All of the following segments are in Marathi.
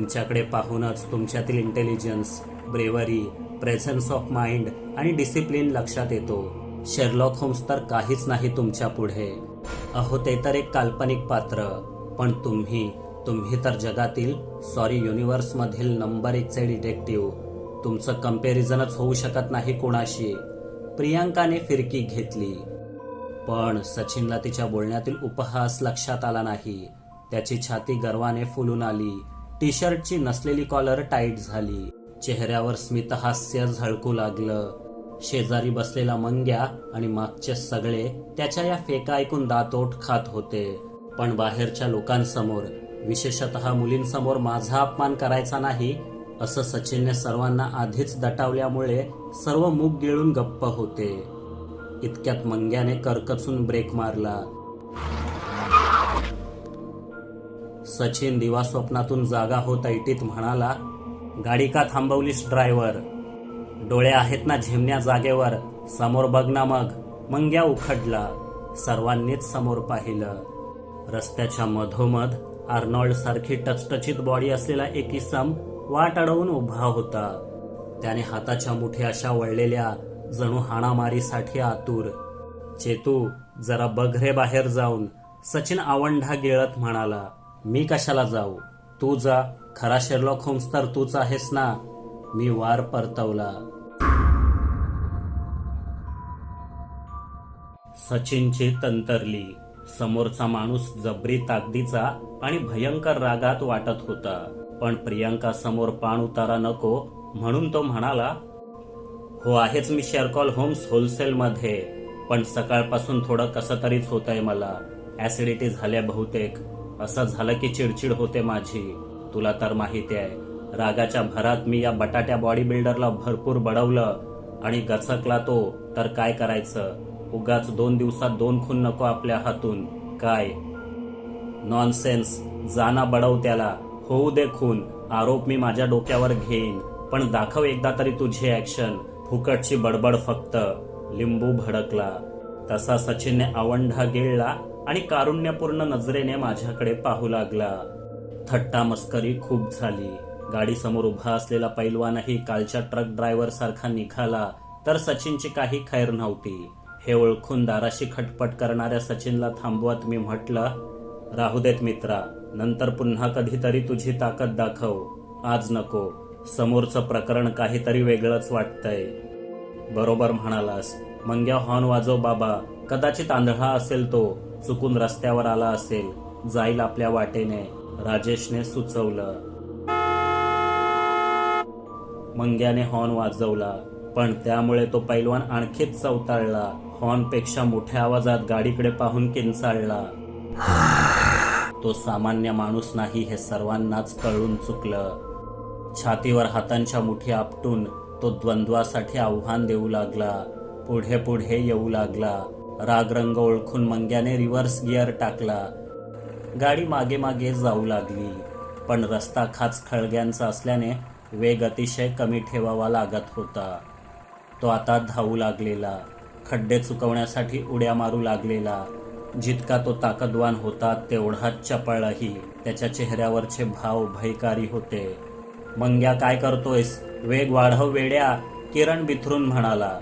तुमच्याकडे पाहूनच तुमच्यातील intelligence bravery presence of mind आणि डिसिप्लिन लक्षात येतो. शेरलॉक होम्स तर काहीच नाही तुमच्यापुढे. अहो ते तर एक काल्पनिक पात्र. पण तुम्ही तुम्ही तर जगातील सॉरी युनिव्हर्समधील नंबर एकचे डिटेक्टिव्ह तुमचं कम्पॅरिझनच होऊ शकत नाही कोणाशी. प्रियांकाने फिरकी घेतली. पण सचिनला तिच्या बोलण्यातील उपहास लक्षात आला नाही. त्याची छाती गर्वाने फुलून आली. टी शर्टची नसलेली कॉलर टाईट झाली. चेहऱ्यावर स्मितहास्य झळकू लागलं. शेजारी बसलेला मंग्या आणि मागचे सगळे त्याच्या या फेका ऐकून दातोट खात होते. पण बाहेरच्या लोकांसमोर विशेषतः मुलींसमोर माझा अपमान करायचा नाही असं सचिनने सर्वांना आधीच दटावल्यामुळे सर्व मूग गिळून गप्प होते. इतक्यात मंग्याने करकचून ब्रेक मारला. सचिन दिवा स्वप्नातून जागा होत ऐटीत म्हणाला गाडी का थांबवलीस ड्रायव्हर? डोळे आहेत ना झिमण्या जागेवर समोर बघ ना मग. मंग्या उखडला सर्वांनीच समोर पाहिलं. रस्त्याच्या मधोमध आर्नॉल्ड सारखी टचटचीत बॉडी असलेला एक इसम वाट अडवून उभा होता. त्याने हाताच्या मुठी अशा वळलेल्या जणू हाणामारीसाठी आतुर. चेतू जरा बघ रे बाहेर जाऊन सचिन आवंढा गिळत म्हणाला. मी कशाला जाऊ? तू जा. खरा शेरलॉक होम्स तर तूच आहेस ना? मी वार परतवला. सचिनची तंतरली. समोरचा माणूस जबरी ताकदीचा आणि भयंकर रागात वाटत होता. पण प्रियांका समोर पाण उतारा नको म्हणून तो म्हणाला हो आहेच मी शेअरकॉल होम्स होलसेल मध्ये पण सकाळपासून थोडं कसं तरीच होत आहे मला. ऍसिडिटी झाल्या बहुतेक. असं झालं की चिडचिड होते माझी. तुला तर माहिती आहे रागाच्या भरात मी या बटाट्या बॉडी बिल्डरला भरपूर बडवलं आणि गचकला तो तर काय करायचं? उगाच दोन दिवसात दोन खून नको आपल्या हातून. काय? नॉनसेन्स जाना बडव त्याला. होऊ दे खून. आरोप मी माझ्या डोक्यावर घेईन. पण दाखव एकदा तरी तुझी ऍक्शन फुकटची बडबड फक्त. लिंबू भडकला. तसा सचिनने आवंढा गिळला आणि कारुण्यपूर्ण नजरेने माझ्याकडे पाहू लागला. थट्टा मस्करी खूप झाली. गाडीसमोर उभा असलेला पैलवानही कालच्या ट्रक ड्रायव्हर सारखा निघाला तर सचिनची काही खैर नव्हती. हे ओळखून दाराशी खटपट करणाऱ्या सचिनला थांबवत मी म्हटलं राहू देत मित्रा नंतर पुन्हा कधीतरी तुझी ताकद दाखव. आज नको. समोरचं प्रकरण काहीतरी वेगळंच वाटतंय. बरोबर म्हणालास. मंग्या हॉर्न वाजव बाबा. कदाचित आंधळा असेल तो. चुकून रस्त्यावर आला असेल जाईल आपल्या वाटेने राजेशने सुचवलं. मंग्याने हॉर्न वाजवला पण त्यामुळे तो पैलवान आणखीच चवताळला. हॉर्नपेक्षा मोठ्या आवाजात गाडीकडे पाहून किंचाळला. तो सामान्य माणूस नाही हे सर्वांनाच कळून चुकलं. छातीवर हातांच्या मुठी आपटून तो द्वंद्वासाठी आव्हान देऊ लागला. पुढे पुढे येऊ लागला. रागरंग ओळखून मंग्याने रिव्हर्स गिअर टाकला. गाडी मागे मागे जाऊ लागली. पण रस्ता खाच खळग्यांचा असल्याने वेग अतिशय कमी ठेवावा लागत होता. तो आता धावू लागलेला. खड्डे चुकवण्यासाठी उड्या मारू लागलेला. जितका तो ताकदवान होता तेवढाच चपळही त्याच्या चेहऱ्यावरचे भाव भयकारी होते. मंग्या काय करतोयस? वेग वाढव वेड्या किरण बिथरून म्हणाला.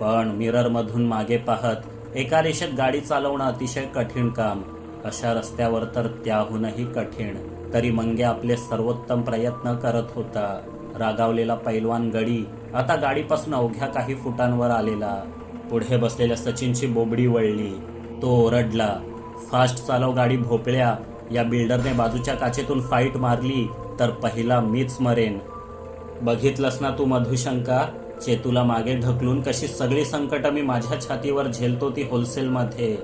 पण मिररमधून मागे पाहत एका रेषेत गाडी चालवणं अतिशय कठीण काम. अशा रस्त्यावर तर त्याहूनही कठीण. तरी मंगे आपले सर्वोत्तम प्रयत्न करत होता. रागावलेला पैलवान गडी आता गाडीपासून अवघ्या काही फुटांवर आलेला. पुढे बसलेल्या सचिनची बोबडी वळली. तो ओरडला फास्ट चालव गाडी भोपळ्या. या बिल्डरने बाजूच्या काचेतून फाईट मारली तर पहिला मीच मरेन. बघितलंस ना तू मधुशंका? चेतूला मागे ढकलून कशी सगळी संकट मी माझ्या छातीवर झेलतो ती होलसेलमध्ये.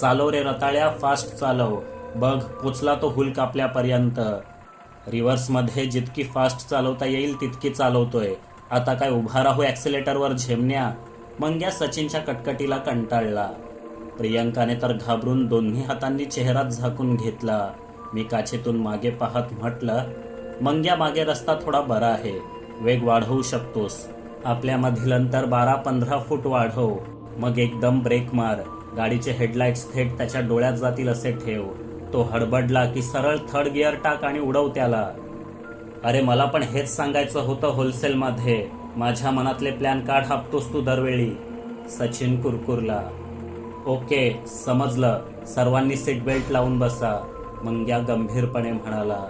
चालव रे रताळ्या फास्ट चालव. बघ पोचला तो हुल कापल्यापर्यंत रिव्हर्समध्ये जितकी फास्ट चालवता येईल तितकी चालवतोय. आता काय उभा राहू ॲक्सिलेटरवर झेमण्या? मंग्या सचिनच्या कटकटीला कंटाळला. प्रियंकाने तर घाबरून दोन्ही हातांनी चेहरा झाकून घेतला. मी काचेतून मागे पाहत म्हटलं मंग्या मागे रस्ता थोडा बरा आहे. वेग वाढवू शकतोस. आपल्यामधील अंतर बारा पंधरा फूट वाढव हो. मग एकदम ब्रेक मार. गाडीचे हेडलाईट्स थेट त्याच्या डोळ्यात जातील असे ठेव. तो हडबडला की सरळ थर्ड गिअर टाक आणि उडव त्याला. अरे मला पण हेच सांगायचं होतं होलसेलमध्ये. माझ्या मनातले प्लॅन काढ हापतोस तू दरवेळी. सचिन कुरकुरला. ओके समजलं. सर्वांनी सीट बेल्ट लावून बसा. मंग्या गंभीरपणे म्हणाला.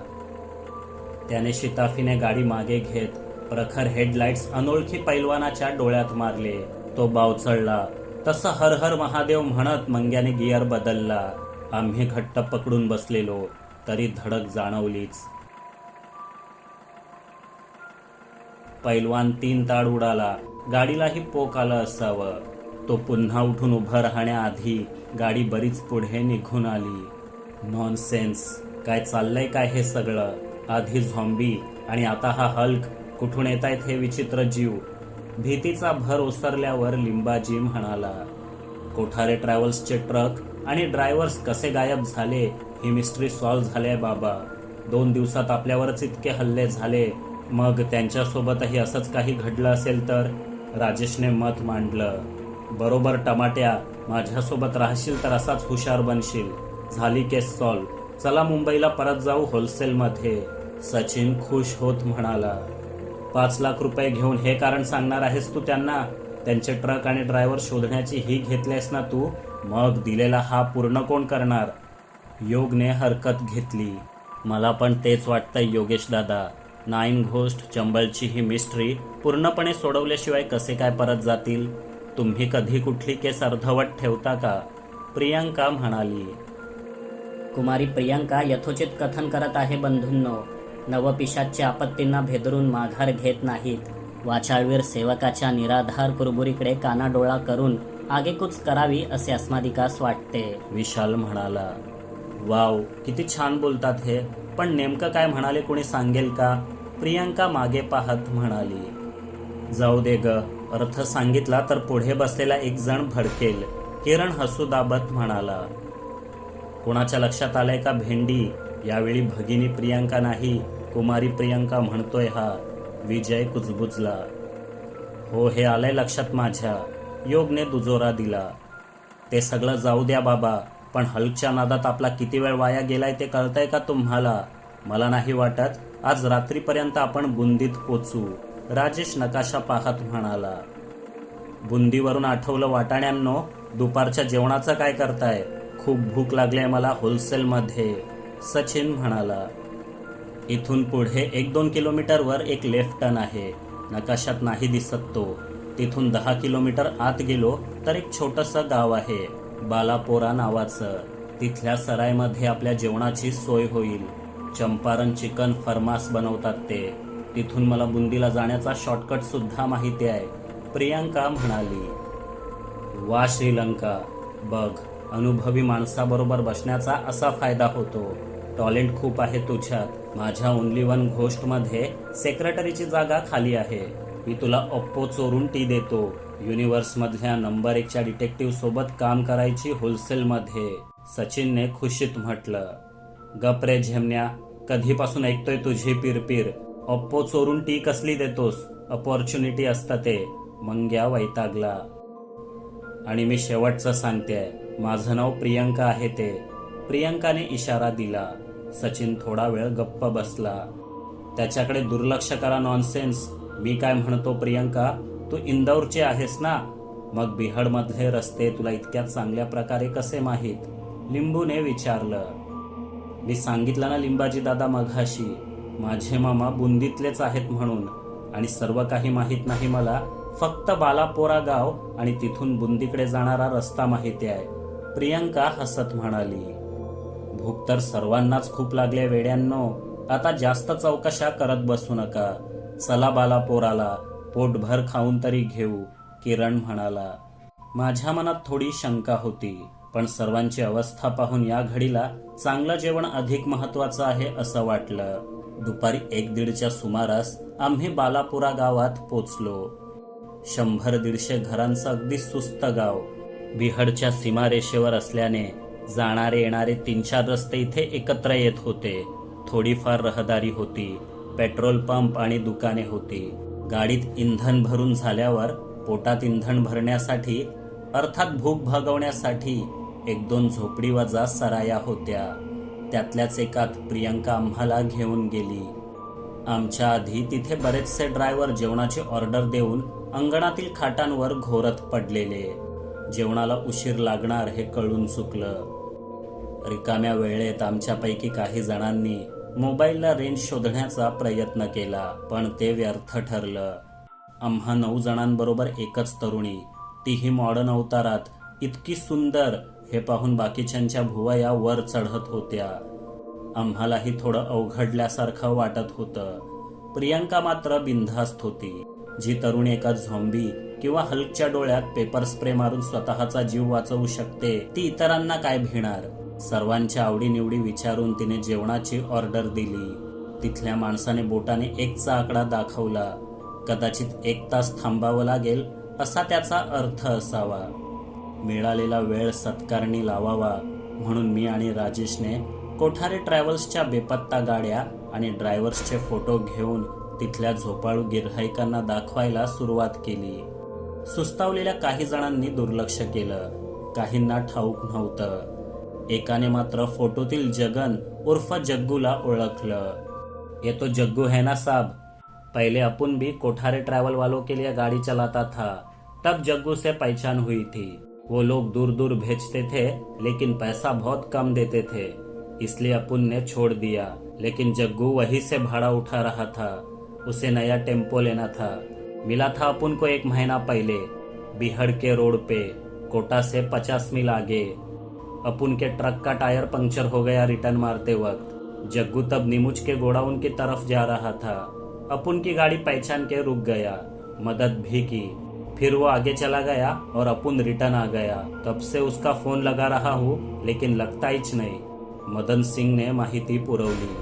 त्याने शिताफीने गाडी मागे घेत प्रखर हेडलाईट्स अनोळखी पैलवानाच्या डोळ्यात मारले. तो बावचळला तसं हर हर महादेव म्हणत मंग्याने गिअर बदलला. आम्ही घट्ट पकडून बसलेलो. तरी धडक जाणवलीच. पैलवान तीन ताड उडाला. गाडीलाही पोक आलं असावं. तो पुन्हा उठून उभं राहण्याआधी गाडी बरीच पुढे निघून आली. नॉनसेन्स काय चाललंय काय हे सगळं? आधी झॉम्बी आणि आता हा हल्क कुठून येत आहेत हे विचित्र जीव? भीतीचा भर ओसरल्यावर लिंबाजी म्हणाला कोठारे ट्रॅव्हल्सचे ट्रक आणि ड्रायव्हर्स कसे गायब झाले ही मिस्ट्री सॉल्व्ह झाली आहे बाबा. दोन दिवसात आपल्यावरच इतके हल्ले झाले. मग त्यांच्यासोबतही असंच काही घडलं असेल तर? राजेशने मत मांडलं बरोबर टमाट्या माझ्यासोबत राहशील तर असाच हुशार बनशील. झाली केस सॉल्व्ह चला मुंबईला परत जाऊ होलसेलमध्ये सचिन खुश होत म्हणाला पाच लाख रुपये घेऊन हे कारण सांगणार आहेस तू त्यांना? त्यांचे ट्रक आणि ड्रायव्हर शोधण्याची ही घेतल्यास ना तू? मग दिलेला हा पूर्ण कोण करणार? योगने हरकत घेतली. मला पण तेच वाटतंय योगेश दादा. नाईन घोस्ट चंबलची ही मिस्ट्री पूर्णपणे सोडवल्याशिवाय कसे काय परत जातील? तुम्ही कधी कुठली केस अर्धवट ठेवता का? प्रियांका म्हणाली. कुमारी प्रियंका यथोचित कथन करत आहे बंधूंनो. नवपिशाच्या आपत्तींना भेदरून माघार घेत नाहीत. वाचाळवीर सेवकाच्या निराधार कुरबुरीकडे कानाडोळा करून आगेकूच करावी असे अस्मादिकास वाटते. विशाल म्हणाला वाव किती छान बोलतात हे. पण नेमकं काय म्हणाले कोणी सांगेल का? प्रियांका मागे पाहत म्हणाली जाऊ दे ग अर्थ सांगितला तर पुढे बसलेला एक जण भडकेल किरण हसू दाबत म्हणाला. कोणाच्या लक्षात आलंय का भेंडी? यावेळी भगिनी प्रियांका नाही कुमारी प्रियांका म्हणतोय हा विजय कुजबुजला. हो हे आलंय लक्षात माझ्या योगने दुजोरा दिला. ते सगळं जाऊ द्या बाबा पण हल्कच्या नादात आपला किती वेळ वाया गेलाय ते कळतंय का तुम्हाला? मला नाही वाटत आज रात्रीपर्यंत आपण बुंदीत पोचू राजेश नकाशा पाहत म्हणाला. बुंदीवरून आठवलं वाटाण्यांनो दुपारच्या जेवणाचं काय करताय? खूप भूक लागली आहे मला होलसेलमध्ये. सचिन म्हणाला इथून पुढे एक दोन किलोमीटरवर एक लेफ्ट टर्न आहे. नकाशात नाही दिसत तो. तिथून दहा किलोमीटर आत गेलो तर एक छोटंसं गाव आहे बालापोरा नावाचं. तिथल्या सरायमध्ये आपल्या जेवणाची सोय होईल. चंपारण चिकन फर्मास बनवतात ते. तिथून मला बुंदीला जाण्याचा शॉर्टकट सुद्धा माहिती आहे. प्रियांका म्हणाली वा श्रीलंका. बघ अनुभवी माणसाबरोबर बसण्याचा असा फायदा होतो. टॉलेंट खूप आहे तुझ्यात. माझ्या ओनली वन घोष्टमध्ये सेक्रेटरीची जागा खाली आहे. मी तुला ओप्पो चोरून टी देतो. युनिव्हर्समधल्या नंबर एकच्या डिटेक्टिव्ह सोबत काम करायची होलसेलमध्ये सचिनने खुशीत म्हटलं गप रे झेमण्या कधीपासून ऐकतोय तुझी पिरपीर? ओप्पो चोरून टी कसली देतोस? अपॉर्च्युनिटी असतं ते. मंग्या वैतागला. आणि मी शेवटचं सांगते माझं नाव प्रियंका आहे ते. प्रियंकाने इशारा दिला. सचिन थोडा वेळ गप्प बसला. त्याच्याकडे दुर्लक्ष करा नॉनसेन्स मी काय म्हणतो प्रियंका तू इंदौरचे आहेस ना? मग बिहडमधले रस्ते तुला इतक्या चांगल्या प्रकारे कसे माहीत? लिंबूने विचारलं. मी सांगितलं ना लिंबाजी दादा मघाशी. माझे मामा बुंदीतलेच आहेत म्हणून. आणि सर्व काही माहीत नाही मला. फक्त बालापोरा गाव आणि तिथून बुंदीकडे जाणारा रस्ता माहिती आहे. प्रियंका हसत म्हणाली भूक तर सर्वांनाच खूप लागले वेड्यांनो. आता जास्त चौकशा करत बसू नका. चला बालापोराला पोटभर खाऊन तरी घेऊ किरण म्हणाला. माझ्या मनात थोडी शंका होती पण सर्वांची अवस्था पाहून या घडीला चांगलं जेवण अधिक महत्वाचं आहे असं वाटलं. दुपारी एक दीडच्या सुमारास आम्ही बालापुरा गावात पोचलो. शंभर दीडशे घरांचं अगदी सुस्त गाव. बिहडच्या सीमारेषेवर असल्याने जाणारे येणारे तीन चार रस्ते इथे एकत्र येत होते. थोडीफार रहदारी होती. पेट्रोल पंप आणि दुकाने होती. गाडीत इंधन भरून झाल्यावर पोटात इंधन भरण्यासाठी अर्थात भूक भागवण्यासाठी एक दोन झोपडीवाजा सराया होत्या. त्यातल्याच एकात प्रियंका आम्हाला घेऊन गेली. आमच्या आधी तिथे बरेचसे ड्रायव्हर जेवणाची ऑर्डर देऊन अंगणातील खाटांवर घोरत पडलेले. जेवणाला उशीर लागणार हे कळून चुकलं. रिकाम्या वेळेत आमच्यापैकी काही जणांनी मोबाईलला रेंज शोधण्याचा प्रयत्न केला पण ते व्यर्थ ठरलं. आम्हा नऊ जणांबरोबर एकच तरुणी. तीही मॉडर्न अवतारात. इतकी सुंदर हे पाहून बाकीच्यांच्या भुवया वर चढत होत्या. आम्हालाही थोडं अवघडल्यासारखं वाटत होतं. प्रियंका मात्र बिनधास्त होती. जी तरुणी एका झोंबी किंवा हल्कच्या डोळ्यात पेपर स्प्रे मारून स्वतःचा जीव वाचवू शकते ती इतरांना काय भिणार? सर्वांच्या आवडीनिवडी विचारून तिने जेवणाची ऑर्डर दिली. तिथल्या माणसाने बोटाने एकचा आकडा दाखवला. कदाचित एक तास थांबावं लागेल असा त्याचा अर्थ असावा. मिळालेला वेळ सत्कारणी लावावा म्हणून मी आणि राजेशने कोठारे ट्रॅव्हल्सच्या बेपत्ता गाड्या आणि ड्रायव्हर्सचे फोटो घेऊन तिथल्या झोपाळू गिऱ्हाईकांना दाखवायला सुरुवात केली. सुस्तावलेल्या काही जणांनी दुर्लक्ष केलं. काहींना ठाऊक नव्हतं. एकाने मात्र फोटोतील जगन उर्फ़ जग्गूला ओळखलं. ये तो जग्गू है ना साहब पहले अपन भी कोठारे ट्रैवल वालों के लिए गाड़ी चलाता था. तब जग्गू से पहचान हुई थी. वो लोग दूर दूर भेजते थे, लेकिन पैसा बहुत कम देते थे. इसलिए अपुन ने छोड़ दिया. लेकिन जग्गू वहीं से भाड़ा उठा रहा था. उसे नया टेंपो लेना था। मिला था अपन को एक महीना पहले, बिहड़ के रोड पे, कोटा से पचास मील आगे। अपुन के ट्रक का टायर पंक्चर हो गया रिटर्न मारते वक्त। जग्गू तब नीमुच के गोडाउन की तरफ़ जा रहा था। अपुन की गाड़ी पहचान के रुक गया, मदद भी की। फिर वो आगे चला गया और अपुन रिटर्न आ गया। तब से उसका फ़ोन लगा रहा हूँ, लेकिन लगता हीच नाही। मदन सिंह सिंगने माहिती पुरवली।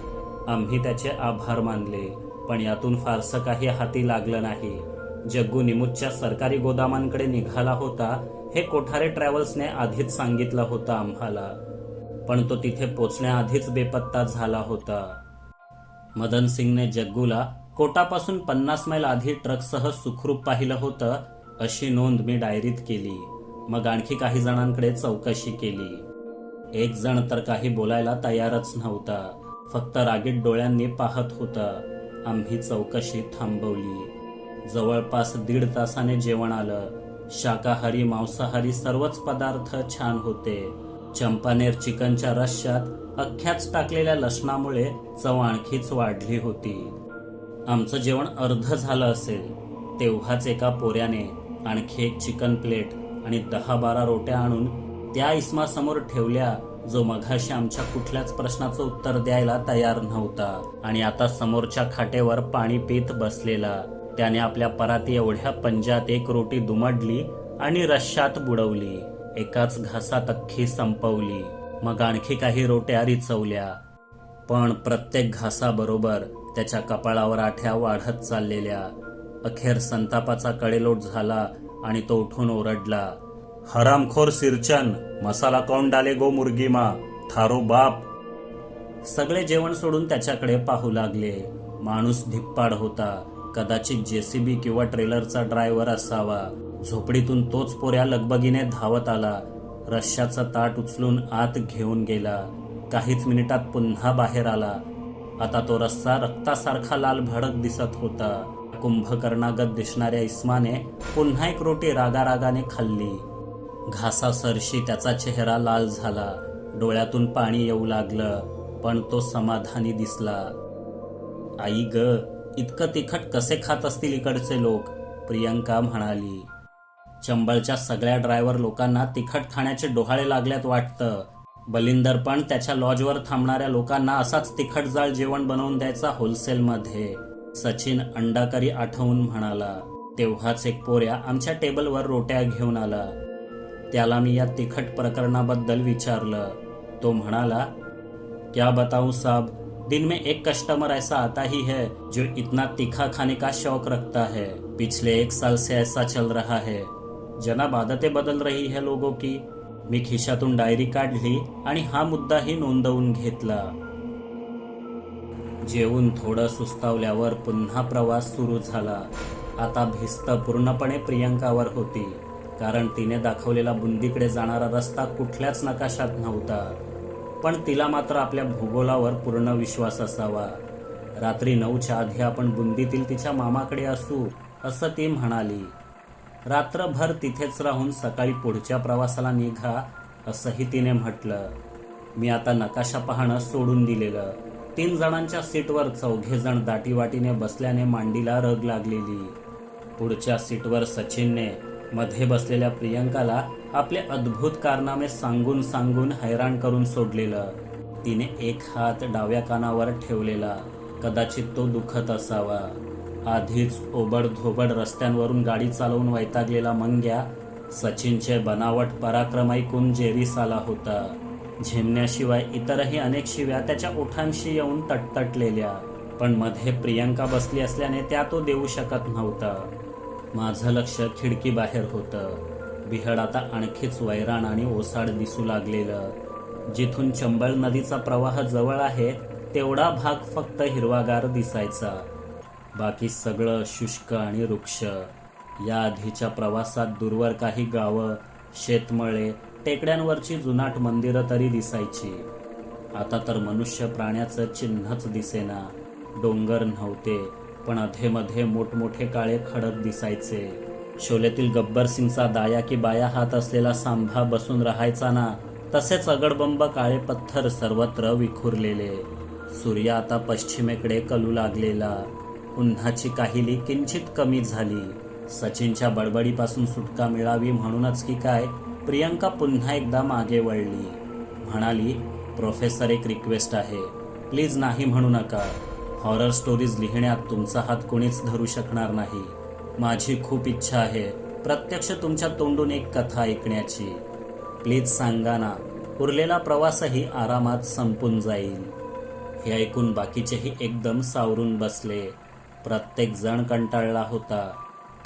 आम्ही त्याचे आभार मानले, पण यातून फारसं काही हाती लागलं नाही. जग्गू निमुजच्या सरकारी गोदामांकडे निघाला होता हे कोठारे ट्रॅव्हल्सने आधीच सांगितलं होतं आम्हाला. पण तो तिथे पोचण्याआधीच बेपत्ता झाला होता. मदन सिंगने जग्गूला कोटापासून पन्नास मैल आधी ट्रकसह सुखरूप पाहिलं होतं अशी नोंद मी डायरीत केली. मग आणखी काही जणांकडे चौकशी केली. एक जण तर काही बोलायला तयारच नव्हता. फक्त रागीट डोळ्यांनी पाहत होता. आम्ही चौकशी थांबवली. जवळपास दीड तासाने जेवण आलं. शाकाहारी मांसाहारी सर्वच पदार्थ छान होते. चंपानेर चिकनच्या रश्श्यात अख्ख्याच टाकलेल्या लसणामुळे चव आणखीच वाढली होती. आमचं जेवण अर्ध झालं असेल. तेव्हाच एका पोऱ्याने आणखी एक चिकन प्लेट आणि दहा बारा रोट्या आणून त्या इस्मासमोर ठेवल्या जो मघाशी आमच्या कुठल्याच प्रश्नाचं उत्तर द्यायला तयार नव्हता आणि आता समोरच्या खाटेवर पाणी पित बसलेला. त्याने आपल्या पराती एवढ्या पंजात एक रोटी दुमडली आणि रश्शात बुडवली. एकाच घासात अख्खी संपवली. मग आणखी काही रोट्या रिचवल्या. पण प्रत्येक घासाबरोबर त्याच्या कपाळावर आठ्या वाढत चाललेल्या. अखेर संतापाचा कडेलोट झाला आणि तो उठून ओरडला हरामखोर सिरचन मसाला कौन डाले गो मुर्गी मा? थारो बाप. सगळे जेवण सोडून त्याच्याकडे पाहू लागले. माणूस धिप्पाड होता. कदाचित जेसीबी किंवा ट्रेलरचा ड्रायव्हर असावा. झोपडीतून तोच पोऱ्या लगबगीने धावत आला. रश्श्याचा ताट उचलून आत घेऊन गेला. काहीच मिनिटात पुन्हा बाहेर आला. आता तो रस्सा रक्तासारखा लाल भडक दिसत होता. कुंभकर्णागत दिसणाऱ्या इस्माने पुन्हा एक रोटी रागारागाने खाल्ली. घासासरशी त्याचा चेहरा लाल झाला. डोळ्यातून पाणी येऊ लागलं पण तो समाधानी दिसला. आई ग इतकं तिखट कसे खात असतील इकडचे लोक? प्रियंका म्हणाली. चंबळच्या सगळ्या ड्रायव्हर लोकांना तिखट खाण्याचे डोहाळे लागल्यात वाटतं. बलिंदर पण त्याच्या लॉजवर थांबणाऱ्या लोकांना असाच तिखट जाळ जेवण बनवून द्यायचा होलसेलमध्ये. सचिन अंडाकरी आठवून म्हणाला. तेव्हाच एक पोऱ्या आमच्या टेबलवर रोट्या घेऊन आला. त्याला मी या तिखट प्रकरणाबद्दल विचारलं. तो म्हणाला क्या बताऊ साब दिन में एक कस्टमर ऐसा आता ही है जो इतना तीखा खाने का शौक रखता है। पिछले एक साल से ऐसा चल रहा है। जनाब आदतें बदल रही है लोगों की। मी खिशातून डायरी काढली आणि हा मुद्दाही नोंदवून घेतला. जेवून थोडं सुस्तावल्यावर पुन्हा प्रवास सुरू झाला. आता भिस्त पूर्णपणे प्रियंकावर होती. कारण तिने दाखवलेला बुंदीकडे जाणारा रस्ता कुठल्याच नकाशात नव्हता. पण तिला मात्र आपल्या भूगोलावर पूर्ण विश्वास असावा. रात्री नऊच्या आधी आपण बुंदीतील तिच्या मामाकडे असू असं ती म्हणाली. रात्रभर तिथेच राहून सकाळी पुढच्या प्रवासाला निघा असंही तिने म्हटलं. मी आता नकाशा पाहणं सोडून दिलेलं. तीन जणांच्या सीटवर चौघे जण दाटीवाटीने बसल्याने मांडीला रग लागलेली. पुढच्या सीटवर सचिनने मध्ये बसलेल्या प्रियंकाला आपले अद्भुत कारनामे सांगून सांगून हैराण करून सोडलेलं. तिने एक हात डाव्या कानावर ठेवलेला. कदाचित तो दुखत असावा. आधीच ओबड धोबड रस्त्यांवरून गाडी चालवून वैतागलेला मंग्या सचिनचे बनावट पराक्रम ऐकून जेरीस आला होता. झेमण्याशिवाय इतरही अनेक शिव्या त्याच्या ओठांशी येऊन तटतटलेल्या. पण मध्ये प्रियंका बसली असल्याने त्या तो देऊ शकत नव्हता. माझं लक्ष खिडकीबाहेर होतं. बिहड आता आणखीच वैराण आणि ओसाड दिसू लागलेलं. जिथून चंबळ नदीचा प्रवाह जवळ आहे तेवढा भाग फक्त हिरवागार दिसायचा. बाकी सगळं शुष्क आणि वृक्ष या आधीच्या प्रवासात दूरवर काही गावं शेतमळे टेकड्यांवरची जुनाट मंदिरं तरी दिसायची. आता तर मनुष्य प्राण्याचं चिन्हच दिसेना. डोंगर नव्हते. पण अधेमध्ये मोठमोठे काळे खडक दिसायचे. शोलेतील गब्बर सिंगचा दाया की बाया हात असलेला सांभा बसून राहायचा ना तसेच अगडबंब काळे पत्थर सर्वत्र विखुरलेले. सूर्य आता पश्चिमेकडे कलू लागलेला. उन्हाची काहिली किंचित कमी झाली. सचिनच्या बडबडीपासून सुटका मिळावी म्हणूनच की काय प्रियंका पुन्हा एकदा मागे वळली. म्हणाली प्रोफेसर एक रिक्वेस्ट आहे. प्लीज नाही म्हणू नका. हॉरर स्टोरीज लिहिण्यात तुमचा हात कोणीच धरू शकणार नाही. माझी खूप इच्छा आहे. प्रत्यक्ष तुमच्या तोंडून एक कथा ऐकण्याची. प्लीज सांगा ना उरलेला प्रवासही आरामात संपून जाईल. हे ऐकून बाकीचेही एकदम सावरून बसले. प्रत्येक जण कंटाळला होता.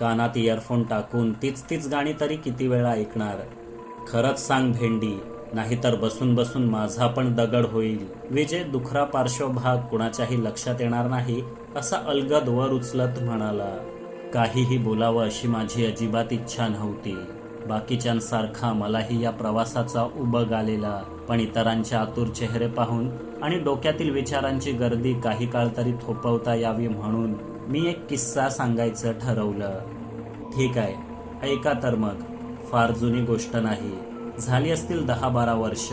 कानात इयरफोन टाकून तीच तीच गाणी तरी किती वेळा ऐकणार? खरंच सांग भेंडी नाहीतर बसून बसून माझा पण दगड होईल. विजय दुखरा पार्श्वभाग कुणाच्याही लक्षात येणार नाही असा अलगद वर उचलत म्हणाला. काहीही बोलावं अशी माझी अजिबात इच्छा नव्हती. बाकीच्यांसारखा मलाही या प्रवासाचा उबग आलेला पण इतरांचे आतुर चेहरे पाहून आणि डोक्यातील विचारांची गर्दी काही काळ तरी थोपवता यावी म्हणून मी एक किस्सा सांगायचं ठरवलं. ठीक आहे ऐका तर मग. फार जुनी गोष्ट नाही. झाली असतील दहा बारा वर्ष.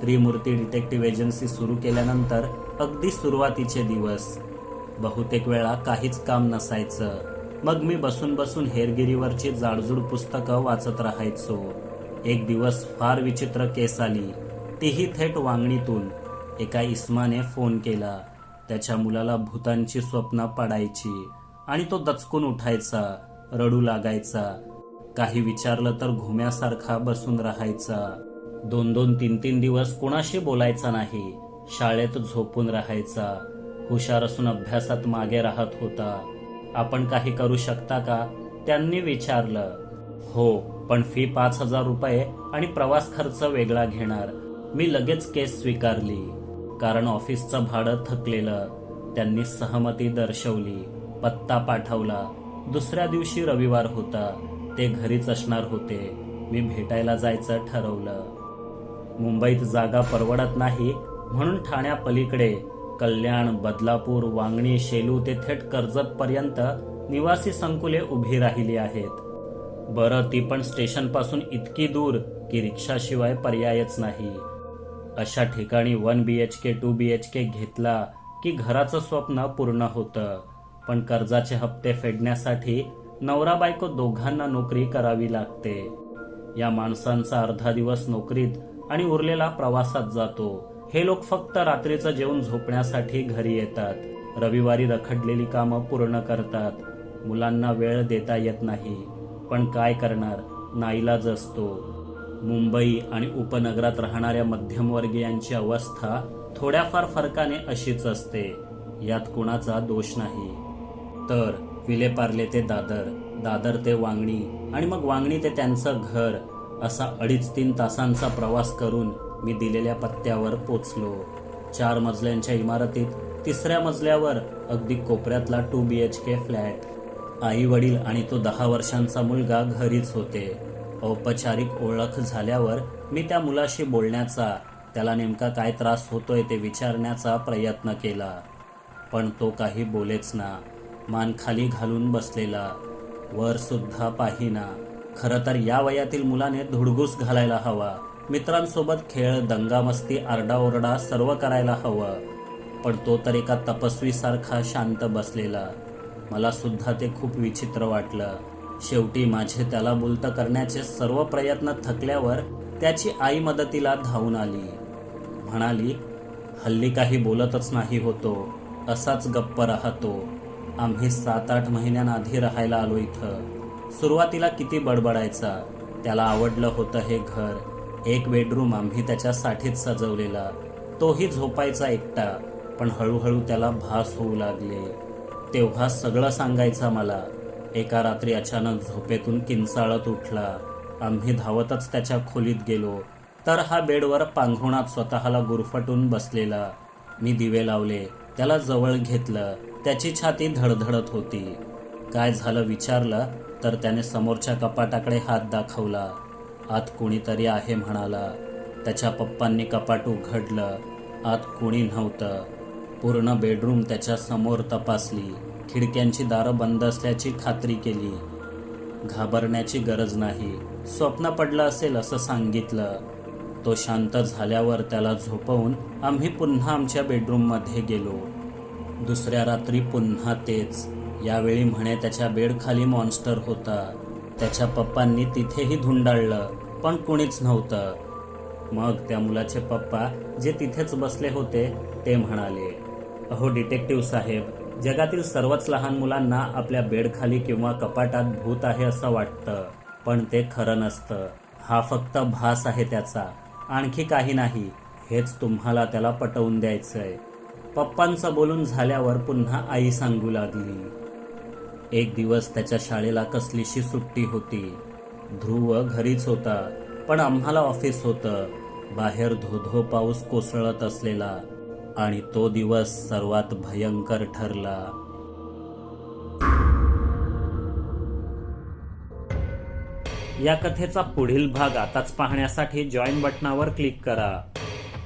त्रिमूर्ती डिटेक्टिव्ह एजन्सी सुरू केल्यानंतर अगदी सुरुवातीचे दिवस. बहुतेक वेळा काहीच काम नसायचं. मग मी बसून बसून हेरगिरीवरची जाडजूड पुस्तकं वाचत राहायचो. एक दिवस फार विचित्र केस आली. तीही थेट वांगणीतून. एका इस्माने फोन केला. त्याच्या मुलाला भूतांची स्वप्न पडायची आणि तो दचकून उठायचा रडू लागायचा. काही विचारलं तर घुम्यासारखा बसून राहायचा. दोन दोन तीन तीन दिवस कोणाशी बोलायचा नाही. शाळेत झोपून राहायचा. हुशार असून अभ्यासात मागे राहत होता. आपण काही करू शकता का? त्यांनी विचारलं. हो पण फी पाच हजार रुपये आणि प्रवास खर्च वेगळा घेणार. मी लगेच केस स्वीकारली. कारण ऑफिसचं भाडं थकलेलं. त्यांनी सहमती दर्शवली. पत्ता पाठवला. दुसऱ्या दिवशी रविवार होता. ते घरीच असणार होते. मी भेटायला जायचं ठरवलं. मुंबईत जागा परवडत नाही म्हणून ठाण्यापलीकडे कल्याण बदलापूर वांगणी शेलू ते थेट कर्जत पर्यंत निवासी संकुले उभी राहिली आहेत. बरं ती पण स्टेशनपासून इतकी दूर की रिक्षाशिवाय पर्यायच नाही. अशा ठिकाणी one B H K two B H K घेतला की घराचं स्वप्न पूर्ण होतं. पण कर्जाचे हप्ते फेडण्यासाठी नवरा बायको दोघांना नोकरी करावी लागते. या माणसांचा अर्धा दिवस नोकरीत आणि उरलेला प्रवासात जातो. हे लोक फक्त रात्रीचं जेवण झोपण्यासाठी घरी येतात. रविवारी रखडलेली कामं पूर्ण करतात. मुलांना वेळ देता येत नाही. पण काय करणार? नाईलाज असतो. मुंबई आणि उपनगरात राहणाऱ्या मध्यमवर्गीयांची अवस्था थोड्याफार फरकाने अशीच असते. यात कुणाचा दोष नाही. तर विलेपार्ले ते दादर दादर ते वांगणी आणि मग वांगणी ते त्यांचं घर असा अडीच तीन तासांचा प्रवास करून मी दिलेल्या पत्त्यावर पोचलो. चार मजल्यांच्या इमारतीत तिसऱ्या मजल्यावर अगदी कोपऱ्यातला two B H K flat. आई वडील आणि तो दहा वर्षांचा मुलगा घरीच होते. औपचारिक ओळख झाल्यावर मी त्या मुलाशी बोलण्याचा त्याला नेमका काय त्रास होतोय ते विचारण्याचा प्रयत्न केला. पण तो काही बोलेच ना. मान खाली घालून बसलेला. वर सुद्धा पाहिना. खरं तर या वयातील मुलाने धुडगूस घालायला हवा. मित्रांसोबत खेळ दंगामस्ती आरडाओरडा सर्व करायला हवं. पण तो तर एका तपस्वीसारखा शांत बसलेला. मला सुद्धा ते खूप विचित्र वाटलं. शेवटी माझे त्याला बोलतं करण्याचे सर्व प्रयत्न थकल्यावर त्याची आई मदतीला धावून आली. म्हणाली हल्ली काही बोलतच नाही होतो. असाच गप्प राहतो. आम्ही सात आठ महिन्यांआधी राहायला आलो इथं. सुरुवातीला किती बडबडायचा त्याला आवडलं होतं हे घर एक बेडरूम आम्ही त्याच्यासाठीच सजवलेला. तोही झोपायचा एकटा पण हळूहळू त्याला भास होऊ लागले. तेव्हा सगळं सांगायचा मला. एका रात्री अचानक झोपेतून किंचाळत उठला. आम्ही धावतच त्याच्या खोलीत गेलो. तर हा बेडवर पांघरुणात स्वतःला गुरफटून बसलेला. मी दिवे लावले त्याला जवळ घेतलं. त्याची छाती धडधडत होती. काय झालं विचारलं तर त्याने समोरच्या कपाटाकडे हात दाखवला. आत कोणीतरी आहे म्हणाला. त्याच्या पप्पांनी कपाट उघडलं. आत कोणी नव्हतं. पूर्ण बेडरूम त्याच्यासमोर तपासली. खिडक्यांची दारं बंद असल्याची खात्री केली. घाबरण्याची गरज नाही. स्वप्न पडलं असेल असं सांगितलं. तो शांत झाल्यावर त्याला झोपवून आम्ही पुन्हा आमच्या बेडरूममध्ये गेलो. दुसऱ्या रात्री पुन्हा तेच. यावेळी म्हणे त्याच्या बेडखाली मॉन्स्टर होता. त्याच्या पप्पांनी तिथेही धुंडाळलं पण कुणीच नव्हतं. मग त्या मुलाचे पप्पा जे तिथेच बसले होते ते म्हणाले अहो डिटेक्टिव्ह साहेब जगातील सर्वच लहान मुलांना आपल्या बेडखाली किंवा कपाटात भूत आहे असं वाटतं पण ते खरं नसतं. हा फक्त भास आहे त्याचा. आणखी काही नाही. हेच तुम्हाला त्याला पटवून द्यायचंय. पप्पांचं बोलून झाल्यावर पुन्हा आई सांगू लागली. एक दिवस त्याच्या शाळेला कसलीशी सुट्टी होती. ध्रुव घरीच होता पण आम्हाला ऑफिस होतं. बाहेर धोधो पाऊस कोसळत असलेला आणि तो दिवस सर्वात भयंकर ठरला. या कथेचा पुढील भाग आताच पाहण्यासाठी जॉईन बटनावर क्लिक करा.